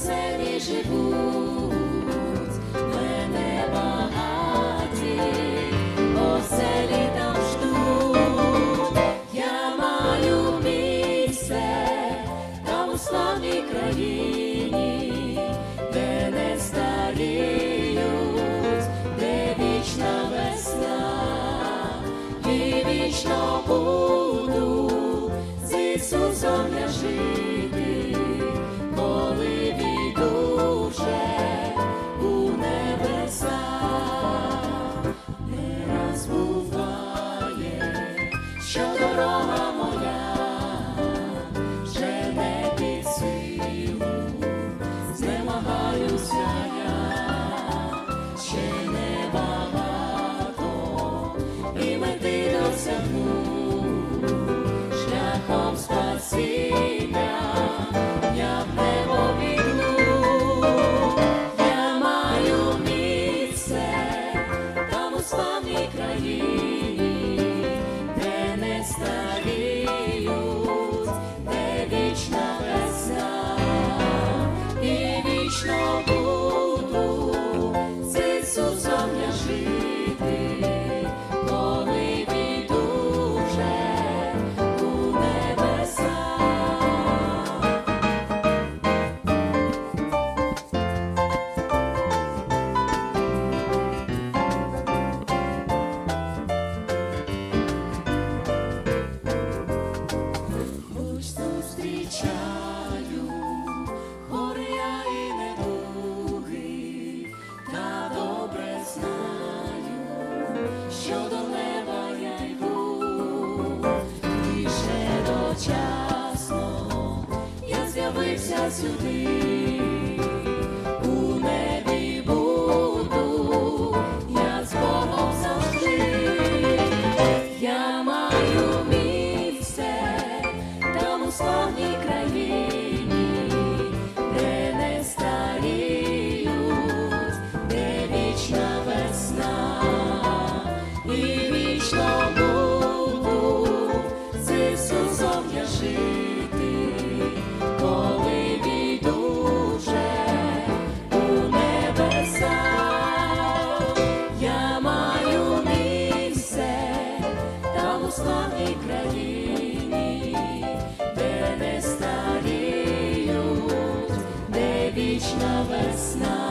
оселі живуть, мене багаті, оселі там ждуть, я маю місце там у славній країні, де не старіють, де вічна весна, і вічно буду з Ісусом я жити, мети досягну шляхом спасіння, я в небо я маю місце там у славній країні, ще я з'явився сюди, not.